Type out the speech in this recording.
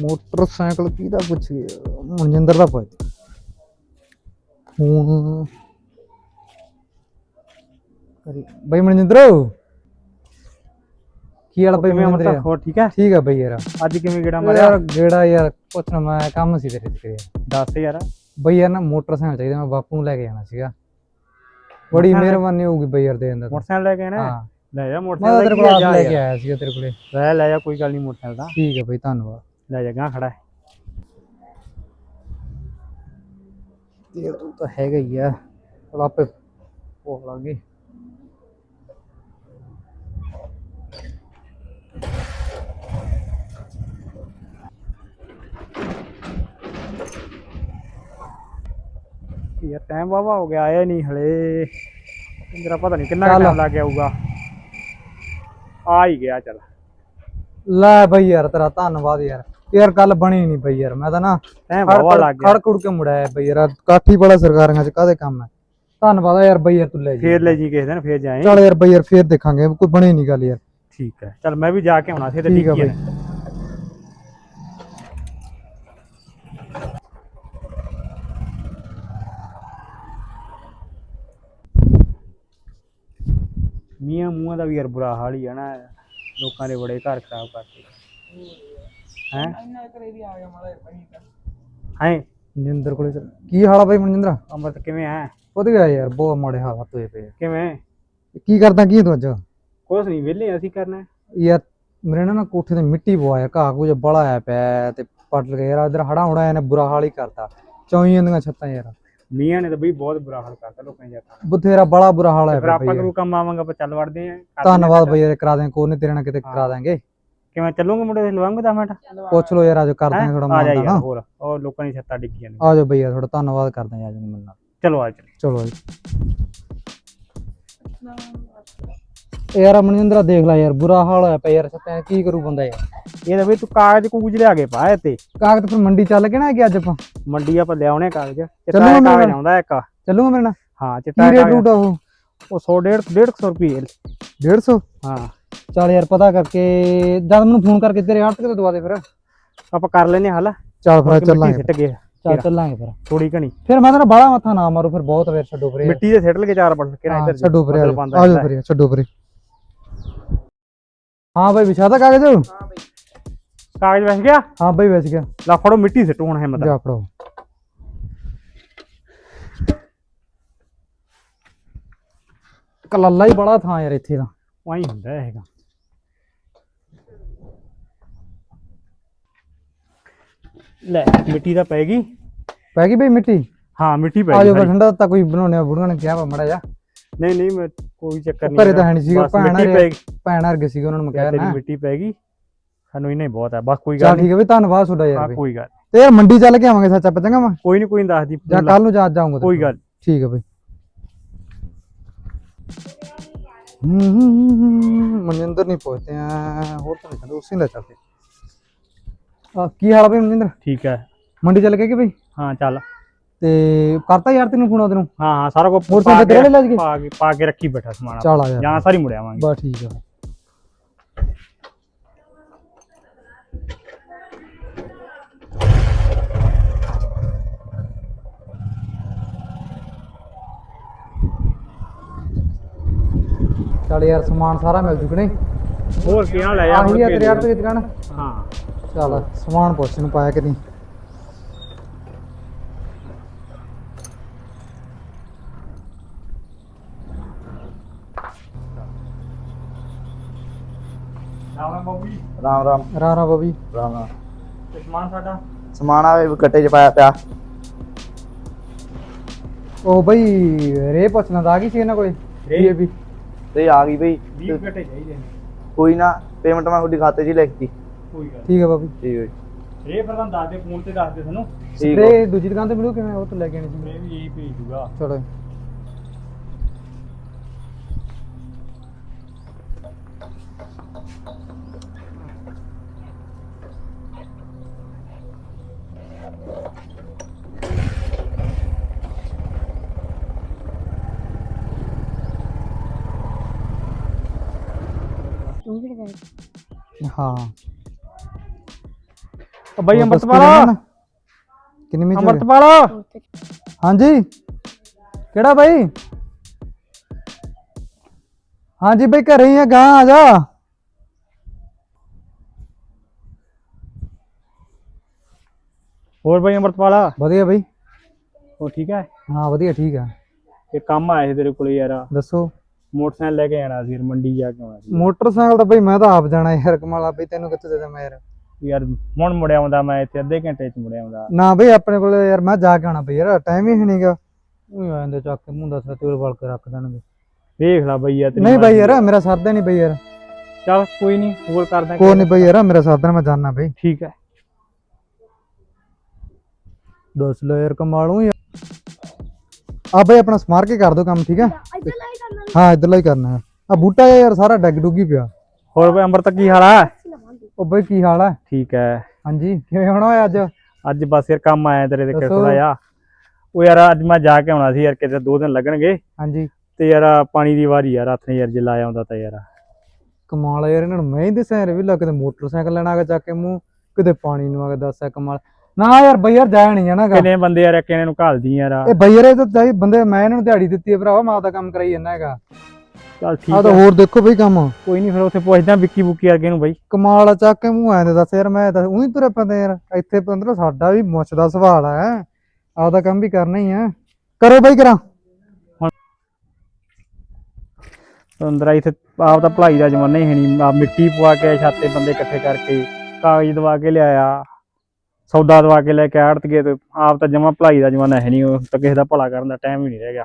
Motorcycle ਕਿਹਦਾ ਪੁੱਛ ਮਨਜਿੰਦਰ ਦਾ ਪੁੱਛ। ਫੋਨ ਕਰੀ। ਬਈ ਮਨਜਿੰਦਰ? ਕੀ ਹਾਲ ਬਈ ਕਿਵੇਂ ਮਨਜਿੰਦਰ? ਹੋਰ ਠੀਕ ਹੈ ਠੀਕ ਆ ਬਈ ਯਾਰ। ਅੱਜ ਕਿਵੇਂ ਗੇੜਾ ਮਾਰਿਆ? ਯਾਰ ਗੇੜਾ ਯਾਰ ਪੁੱਛਣਾ ਮੈਂ ਕੰਮ ਸੀ ਤੇਰੇ ਤੇ। ਦੱਸ ਯਾਰ। ਬਈ ਯਾਰ ਨਾ ਮੋਟਰਸਾਈਕਲ ਚਾਹੀਦਾ ਮੈਂ ਬਾਪੂ ਨੂੰ ਲੈ ਕੇ ਜਾਣਾ ਸੀਗਾ। ਬੜੀ? ਮਿਹਰਬਾਨੀ ਹੋਊਗੀ ਬਈ ਯਾਰ ਦੇ ਦਿੰਦਾ। ਮੋਟਰਸਾਈਕਲ ਲੈ ਕੇ ਆਣਾ ਹਾਂ? ਲੈ ਜਾ ਮੋਟਰਸਾਈਕਲ ਲੈ ਕੇ ਆਇਆ ਸੀਗਾ ਤੇਰੇ ਕੋਲੇ। ਲੈ ਲੈ ਜਾ ਕੋਈ ਗੱਲ ਨਹੀਂ ਮੋਟਰਸਾਈਕਲ ਦਾ। ਠੀਕ ਹੈ ਬਈ ਧੰਨਵਾਦ। ਲੈ ਜਾ ਗਾਂ ਖੜਾ ਹੈ। ਤੇਲ ਤੂੰ ਤਾਂ ਹੈਗਾ ਹੀ ਆ ਚਲ ਆਪੇ ਭੁੱਖ ਲੱਗ। ਯਾਰ ਟਾਈਮ ਵਾਵਾ ਹੋ ਗਿਆ ਆਇਆ ਨਹੀਂ ਹਲੇ। ਤੇਰਾ ਪਤਾ ਨਹੀਂ ਕਿੰਨਾ। ਟਾਈਮ ਲੱਗ ਹੋਊਗਾ। ਆ ਹੀ ਗਿਆ ਚੱਲ। ਲੈ ਬਈ ਯਾਰ ਤੇਰਾ ਧੰਨਵਾਦ ਯਾਰ। ਯਾਰ ਕੱਲ ਬਣੀ ਨਹੀਂ ਬਈ ਯਾਰ ਮੈਂ ਤਾਂ ਨਾ ਖੜ ਵਾਵਾ ਲੱਗ ਗਿਆ। ਖੜ ਖੁੜ ਕੇ ਮੁੜਿਆ ਬਈ ਯਾਰ ਕਾਠੀ ਵਾਲਾ ਸਰਕਾਰਾਂ ਚ ਕਾਦੇ ਕੰਮ ਹੈ? ਧੰਨਵਾਦ ਆ ਯਾਰ ਬਈ ਯਾਰ ਤੂੰ ਲੈ ਜੀ ਫੇਰ ਲੈ ਜੀ ਕਿਸੇ ਦਿਨ ਫੇਰ ਜਾਏ ਚੱਲ ਯਾਰ ਬਈ ਯਾਰ ਫੇਰ ਦੇਖਾਂਗੇ ਕੋਈ ਬਣੀ ਨਹੀਂ ਗੱਲ ਯਾਰ। ਠੀਕ ਹੈ। ਚੱਲ ਮੈਂ ਵੀ ਜਾ ਕੇ ਆਉਣਾ ਸੀ ਤੇ ਠੀਕ ਠੀਕ ਬਈ ਹੈ ਮੀਆਂ ਮੂੰਹਾਂ ਦਾ ਵੀ ਯਾਰ ਬੁਰਾ ਹਾਲ ਹੀ ਆ ਨਾ ਲੋਕਾਂ ਦੇ ਬੜੇ ਘਰ ਖਰਾਬ ਕਰਤੇ। ਹੈ? ਹੈ? ਮਨਿੰਦਰ ਕੋਲੇ ਚੱਲ। ਕੀ ਹਾਲ ਆ ਬਈ ਮਨਿੰਦਰ ਅਮਰਤ ਕਿਵੇਂ ਹੈ ਵਧੀਆ ਯਾਰ ਬਹੁਤ ਮਾੜੇ ਹਾਲਾਤ ਹੋਏ ਪਏ ਆ। ਕਿਵੇਂ? ਕੀ ਕਰਦਾ ਕੀ ਤੂੰ ਅੱਜ? ਕੁਛ ਨਹੀਂ ਵਿਹਲੇ ਅਸੀਂ ਕਰਨਾ। ਯਾਰ ਮੇਰੇ ਨਾਲ ਨਾ ਕੋਠੇ ਤੇ ਮਿੱਟੀ ਪਵਾਇਆ ਘਾਹ ਕੁਝ ਬੜਾ ਆਇਆ ਪਿਆ ਹੈ ਤੇ ਪੱਟ ਲਗਾ ਯਾਰ ਇਧਰ ਹੜਾ ਹੁੜਾ ਇਹਨੇ ਬੁਰਾ ਹਾਲ ਹੀ ਕਰਤਾ। ਚੌਈ ਜਾਂਦੀਆਂ ਛੱਤਾਂ ਯਾਰ। ਮੀਆਂ ਨੇ ਤਾਂ ਬਈ ਬਹੁਤ ਬੁਰਾ ਹਾਲ ਕਰਤਾ ਲੋਕਾਂ ਦੇ ਜਾਤਾਂ ਬਥੇਰਾ ਬੜਾ ਬੁਰਾ ਹਾਲ ਹੈ ਫਿਰ ਆਪਾਂ ਕਰੂ ਕੰਮ ਆਵਾਂਗੇ ਆਪਾਂ ਚੱਲ ਵੜਦੇ ਆਂ। ਧੰਨਵਾਦ ਆਂ। ਬਈ ਯਾਰ ਕਰਾ ਦੇ ਕੋਈ ਨਹੀਂ ਤੇਰੇ ਨਾਲ ਕਿਤੇ ਕਰਾ ਦਾਂਗੇ। ਕਿਵੇਂ ਚੱਲੂਗੇ ਮੁੰਡੇ ਦੇ ਲਵਾਂਗੇ 10 ਮਿੰਟ? ਪੁੱਛ ਲੋ ਯਾਰ ਅੱਜ ਕਰ ਹੈਂ? ਥੋੜਾ ਆ ਜਾ ਮਾਨਤਾ ਯਾਰ ਨਾ। ਹੋਰ ਉਹ ਲੋਕਾਂ ਦੀ ਛੱਤਾਂ ਡਿੱਗੀਆਂ ਨੇ ਆ ਜਾਓ ਬਈ ਯਾਰ ਥੋੜਾ ਧੰਨਵਾਦ ਕਰਦੇ ਆ ਅੱਜ ਮੇਰੇ ਨਾਲ। ਚਲੋ ਆ ਚੱਲ ਚਲੋ ਜੀ ਯਾਰ ਮਨਿੰਦਰਾ ਦੇਖ ਲੈ ਯਾਰ ਬੁਰਾ ਹਾਲ ਹੋਇਆ ਪਿਆ ਯਾਰ ਸੱਤਾਂ ਕੀ ਕਰੂ ਬੰਦਾ ਯਾਰ? ਇਹ ਤਾਂ ਬਈ ਤੂੰ ਕਾਗਜ਼ ਕੂਗਜ਼ ਲਿਆ ਕੇ ਪਾ ਤੇ ਕਾਗਜ਼ ਫਿਰ ਮੰਡੀ ਚੱਲ ਕੇ ਨਾ ਕਿ ਅੱਜ ਆਪਾਂ? ਮੰਡੀ ਆਪਾਂ ਲਿਆਉਣੇ ਕਾਗਜ਼। ਚਿੱਟਾ ਚੱਲੂਗਾ ਜਿਹਾ ਮੇਰੇ ਕਾਗਜ਼ ਨਾਲ? ਆਉਂਦਾ ਇੱਕ। ਚੱਲੂਗਾ ਮੇਰੇ ਨਾਲ? ਹਾਂ ਚਿੱਟਾ ਕੀ ਜਿਹਾ ਰੇਟ ਕਾਗਜ਼ ਰੂਟ ਆ ਉਹ? ਉਹ 100 150 150 ਰੁਪਏ 150 ਹਾਂ। ਚੱਲ ਯਾਰ ਪਤਾ ਕਰਕੇ ਜਦ ਮੈਨੂੰ ਫੋਨ ਕਰਕੇ ਤੇਰੇ ਹੱਥ ਤੇ ਦਵਾ ਦੇ ਫਿਰ। ਆਪਾਂ ਕਰ ਲੈਨੇ ਹੱਲ। ਚੱਲ ਫਿਰ ਚੱਲਾਂਗੇ ਸਿੱਟ ਗਏ ਚੱਲ ਚੱਲਾਂਗੇ ਫਿਰ। ਥੋੜੀ ਘਣੀ। ਫਿਰ ਮੈਂ ਤਾਂ ਬਾਲਾ ਮੱਥਾ ਨਾ ਮਾਰੂ ਫਿਰ ਬਹੁਤ ਵੇਰ ਛੱਡੋ ਪਰੇ। ਮਿੱਟੀ ਦੇ ਸਿੱਟ ਲਗੇ ਚਾਰ ਪੜ ਕੇ ਨਾ ਹਾਂ, ਇੱਧਰ ਛੱਡੋ ਪਰੇ ਬੱਦਲ ਬਣਦਾ ਆ ਜਾਓ ਰਹਿੰਦਾ ਪਰੇ ਛੱਡੋ ਪਰੇ। ਹਾਂ ਬਈ ਵਿਛਾਦਾ ਕਾਗਜ਼? ਕਾਗਜ਼ ਵਸ ਗਿਆ? ਹਾਂ ਬਈ ਵਿਛ ਗਿਆ। ਲਾ ਫੜੋ ਮਿੱਟੀ ਸਿੱਟੋ ਹੁਣ ਹਿੰਮਤ। ਜਾ ਫੜੋ। ਕਲੱਲਾ ਹੀ ਬੜਾ ਥਾਂ ਯਾਰ ਇੱਥੇ ਦਾ ਵਾਈ ਹੁੰਦਾ ਹੈਗਾ। ਲੈ ਮਿੱਟੀ ਤਾਂ ਪੈ ਗਈ। ਪੈ ਗਈ ਬਈ ਮਿੱਟੀ? ਹਾਂ ਮਿੱਟੀ ਪੈ ਗਈ ਜਾਓ ਫਿਰ ਸਾਰੀ। ਠੰਡਾ ਤਾਂ ਕੋਈ ਬਣਾਉਣੇ ਆ ਬੁੜੀਆਂ ਨੇ ਕਿਹਾ ਵਾ ਮੜਾ ਜਾ ਨਹੀਂ ਨਹੀਂ ਮੈਂ ਕੋਈ ਚੱਕਰ ਨਹੀਂ ਘਰੇ ਤਾਂ ਹੈ ਨਹੀਂ ਸੀਗਾ ਭੈਣ ਗਈ। ਭੈਣ ਹਰਗੇ ਸੀਗੇ ਉਹਨਾਂ ਨੂੰ ਮੈਂ ਕਹਿ ਤੇਰੀ ਨਾ। ਮਿੱਟੀ ਪੈ ਗਈ। ਸਾਨੂੰ ਇੰਨਾ ਹੀ ਬਹੁਤ ਹੈ ਬਸ ਕੋਈ ਗੱਲ ਨਹੀਂ। ਠੀਕ ਹੈ ਬਈ ਧੰਨਵਾਦ ਤੁਹਾਡਾ ਯਾਰ ਹਾਂ ਕੋਈ ਗੱਲ ਤੇ ਯਾਰ ਮੰਡੀ ਚੱਲ ਕੇ ਆਵਾਂਗੇ ਸੱਚਾ ਪਤੰਗਾ ਮੈਂ ਕੋਈ ਨਹੀਂ ਕੋਈ ਨੀ ਦੱਸ ਦੀ। ਜਾਂ ਕੱਲ ਨੂੰ ਜਾ ਜਾਊਂਗਾ ਕੋਈ ਗੱਲ ਠੀਕ ਹੈ ਬਈ। ਮਨਿੰਦਰ ਨਹੀਂ ਪਹੁੰਚਦੇ ਆ ਹੋਰ ਤਾਂ ਨਹੀਂ ਉਸੇ ਲੈ ਚੱਲਦੇ। ਆ ਕੀ ਹਾਲ ਆ ਬਈ ਮਨਿੰਦਰ ਠੀਕ ਹੈ। ਮੰਡੀ ਚੱਲ ਗਏ ਕਿ ਬਈ? ਹਾਂ ਚੱਲ। ਤੇ ਕਰਤਾ ਯਾਰ ਤੈਨੂੰ ਫੋਨ ਉਹਦੇ ਨੂੰ ਹਾਂ ਹਾਂ ਸਾਰਾ ਕੁਝ ਮੋਟਰਸਾਈਕਲ ਤੇਰੇ ਲੈ ਗਏ ਪਾ ਕੇ ਪਾ ਕੇ ਰੱਖੀ ਬੈਠਾ ਸਮਾਨ। ਚੱਲ ਆ ਯਾਰ ਜਾਂ ਸਾਰੀ ਮੁੜ ਆਵਾਂਗੇ। ਬਸ ਠੀਕ ਆ। ਚੱਲ ਯਾਰ ਸਮਾਨ ਸਾਰਾ ਮਿਲ ਜੂ ਕਿ ਨਹੀਂ? ਹੋਰ ਕੀ ਨਾਲ ਲੈ ਜਾ ਆਹੀ ਆ ਤੇਰੇ ਹੱਥ ਦੀ ਦੁਕਾਨ? ਹਾਂ। ਚੱਲ ਸਮਾਨ ਪੁੱਛ ਨੂੰ ਪਾਇਆ ਕਿ ਨਹੀਂ। ਰਾਮ ਰਾਮ ਰਾ ਰਾ ਬਬੀ ਰਾਮ ਰਾਮ। ਤੇ ਸਮਾਨ ਸਾਡਾ? ਸਮਾਨ ਆਵੇ ਗੱਟੇ 'ਚ ਪਾਇਆ ਪਿਆ। ਉਹ ਬਈ ਰੇ ਪੁੱਛਣਾ ਤਾਂ ਆ ਗਈ ਸੀ ਇਹਨਾਂ ਕੋਲੇ? ਇਹ ਵੀ ਤੇ ਆ ਗਈ ਬਈ। 20 ਘੰਟੇ ਚਾਹੀਦੇ ਨੇ। ਕੋਈ ਨਾ ਪੇਮੈਂਟ ਮੈਂ ਤੁਹਾਡੀ ਖਾਤੇ 'ਚ ਹੀ ਲਿਖਤੀ। ਕੋਈ ਗੱਲ ਠੀਕ ਆ ਬਬੀ। ਠੀਕ ਹੈ। ਇਹ ਫਿਰ ਤੁਹਾਨੂੰ ਦੱਸ ਦੇ ਫੋਨ ਤੇ ਦੱਸ ਦੇ ਸਾਨੂੰ। ਠੀਕ ਹੈ ਦੂਜੀ ਦੁਕਾਨ ਤੇ ਮਿਲੂ ਕਿਵੇਂ ਉਹ ਤੋਂ ਲੈ ਕੇ ਆਣੀ ਸੀ। ਮੈਂ ਵੀ ਇਹੀ ਭੇਜ ਦੂਗਾ। ਚਲੋ। ਹਾਂ ਉਹ ਬਾਈ ਹੋਰ ਦੱਸ ਕੀ ਅੰਮ੍ਰਿਤਪਾਲ ਲੈਣਾ? ਕਿੰਨੀ ਮਿੰਟ ਅੰਮ੍ਰਿਤਪਾਲ ਹਾਂਜੀ ਕਿਹੜਾ ਬਾਈ ਹਾਂਜੀ ਬਾਈ ਘਰੇ ਹੀ ਆ ਗਾਂ ਆ ਜਾ ਹੋਰ ਬਾਈ ਅੰਮ੍ਰਿਤਪਾਲ ਵਧੀਆ ਬਾਈ ਉਹ ਠੀਕ ਹੈ ਹਾਂ ਵਧੀਆ ਠੀਕ ਆ ਇਹ ਕੰਮ ਆਇਆ ਸੀ ਤੇਰੇ ਕੋਲੇ ਯਾਰ ਦੱਸੋ ਮੋਟਰਸਾਈਕਲ ਲੈ ਕੇ ਜਾਣਾ ਸੀ ਫਿਰ ਮੰਡੀ ਜਾ ਕੇ ਆਉਣਾ ਸੀ। ਮੋਟਰਸਾਈਕਲ ਤਾਂ ਬਾਈ ਮੈਂ ਤਾਂ ਆਪ ਜਾਣਾ ਯਾਰ ਕਮਾਲਾ ਬਈ ਤੈਨੂੰ ਕਿੱਥੇ ਦੇ ਦਾਂ ਮੈਂ ਯਾਰ? ਯਾਰ ਹੁਣ ਮੁੜਿਆ ਆਉਂਦਾ ਮੈਂ ਇੱਥੇ ਅੱਧੇ ਘੰਟੇ ਚ ਮੁੜਿਆ ਆਉਂਦਾ। ਨਾ ਬਈ ਆਪਣੇ ਕੋਲ ਯਾਰ ਮੈਂ ਜਾ ਕੇ ਆਉਣਾ ਬਈ ਯਾਰ ਟਾਈਮ ਹੀ ਨਹੀਂਗਾ ਉਹ ਆ ਜਾਂਦੇ ਚੱਕ ਕੇ ਮੂੰਹ ਦਾ ਸਤੂਲ ਵਲ ਕੇ ਰੱਖ ਦੇਣਗੇ। ਵੇਖ ਲੈ ਬਈ ਯਾਰ ਤੇਰੀ ਨਹੀਂ ਬਾਈ ਯਾਰ ਮੇਰਾ ਸਰਦਾ ਨਹੀਂ ਬਈ ਯਾਰ। ਚੱਲ ਕੋਈ ਨਹੀਂ ਹੋਰ ਕਰਦਾ ਕੋਈ ਨਹੀਂ ਬਈ ਯਾਰ ਮੇਰਾ ਸਰਦਾ ਮੈਂ ਜਾਣਾ ਬਈ। ਠੀਕ ਹੈ ਦੱਸ ਲੈ ਯਾਰ ਕਮਾਲੂ ਯਾਰ ਆ। ਬਈ ਆਪਣਾ ਸਮਾਰ ਕੇ ਕਰ ਦੋ ਕੰਮ ਠੀਕ ਹੈ ਹਾਂ ਇਧਰਲਾ ਹੀ ਕਰਨਾ ਆ ਬੂਟਾ ਜਿਹਾ ਯਾਰ ਸਾਰਾ ਡੱਗ ਡੁੱਗੀ ਪਿਆ। ਹੋਰ ਬਈ ਅੰਮ੍ਰਿਤ ਕੀ ਹਾਲ ਆ? ਉਹ ਬਈ ਕੀ ਹਾਲ ਹੈ ਠੀਕ ਹੈ। ਹਾਂਜੀ ਕਿਵੇਂ ਹੋਣਾ ਹੋਇਆ ਅੱਜ? ਅੱਜ ਬਸ ਯਾਰ ਕੰਮ ਆਇਆ ਤੇਰੇ ਤੇ। ਥੋੜਾ ਜਿਹਾ। ਉਹ ਯਾਰ ਅੱਜ ਮੈਂ ਜਾ ਕੇ ਆਉਣਾ ਸੀ ਯਾਰ ਕਿਤੇ ਦੋ ਦਿਨ ਲੱਗਣਗੇ। ਹਾਂਜੀ। ਤੇ ਯਾਰ ਪਾਣੀ ਦੀ ਵਾਰੀ ਯਾਰ ਹੱਥ ਨੇ ਯਾਰ ਜੇ ਲਾਇਆ ਹੁੰਦਾ ਤਾਂ ਯਾਰ। ਕਮਾਲ ਆ ਯਾਰ ਇਹਨਾਂ ਨੂੰ ਮੈਂ ਹੀ ਦੱਸਿਆ ਯਾਰ ਵੀ ਲਾ ਕਿਤੇ ਮੋਟਰਸਾਈਕਲ ਲੈਣਾ ਆ ਕੇ ਚੱਕ ਕੇ ਮੂੰਹ। ਕਿਤੇ ਪਾਣੀ ਨੂੰ ਆ ਕੇ ਦੱਸਿਆ ਕਮਾਲ। ਨਾ ਯਾਰ ਬਈ ਯਾਰ ਜਾਇਆ ਨਹੀਂ ਜਾਣਾਗਾ ਕਿੰਨੇ ਬੰਦੇ ਯਾਰ ਕਿੰਨੇ ਨੂੰ ਘਾਲਦੀ ਯਾਰ ਇਹ ਬਈ ਯਾਰ ਇਹ ਤਾਂ ਚਾਹੀ ਬੰਦੇ ਮੈਂ ਇਹਨਾਂ ਨੂੰ ਦਿਹਾੜੀ ਦਿੱਤੀ ਹੈ ਭਰਾਵਾ ਮੈਂ ਆਪਦਾ ਕੰਮ ਕਰਾਈ ਜਾਂਦਾ ਹੈਗਾ। ਚੱਲ ਠੀਕ ਆ ਤਾਂ ਹੋਰ ਦੇਖੋ ਬਈ ਕੰਮ। ਕੋਈ ਨਹੀਂ ਫਿਰ ਉੱਥੇ ਪੁੱਛਦਾ ਵਿੱਕੀ ਬੁੱਕੀ ਵਰਗੇ ਨੂੰ ਬਾਈ। ਕਮਾਲ ਆ ਚੱਕ ਕੇ ਮੂੰਹ ਆਂਦੇ ਦੱਸ ਯਾਰ ਮੈਂ ਤਾਂ ਉਹੀ ਤੁਰੇ ਪੈਂਦਾ ਯਾਰ। ਇੱਥੇ ਪੰਦਰ ਸਾਡਾ ਵੀ ਮੁੱਛ ਦਾ ਸਵਾਲ ਹੈ ਆਪਦਾ ਕੰਮ ਵੀ ਕਰਨਾ ਹੀ ਆ। ਕਰੋ ਬਈ ਕਰਾਂ। ਅੰਦਰ ਇੱਥੇ ਆਪ ਤਾਂ ਭਲਾਈ ਦਾ ਜ਼ਮਾਨਾ ਹੀ ਹੈ ਨਹੀਂ ਆ ਮਿੱਟੀ ਪਵਾ ਕੇ ਛਾਤੇ ਬੰਦੇ ਇਕੱਠੇ ਕਰਕੇ ਕਾਗਜ਼ ਦਵਾ ਕੇ ਲਿਆਇਆ। ਸੌਦਾ ਦਵਾ ਕੇ ਲੈ ਕੇ ਆੜਤ ਗਏ ਤੇ ਆਪ ਤਾਂ ਜਮਾ ਭਲਾਈ ਦਾ ਜ਼ਮਾਨਾ ਹੈ ਨਹੀਂ, ਉਹ ਤਾਂ ਕਿਸੇ ਦਾ ਭਲਾ ਕਰਨ ਦਾ ਟਾਈਮ ਹੀ ਨਹੀਂ ਰਹਿ ਗਿਆ।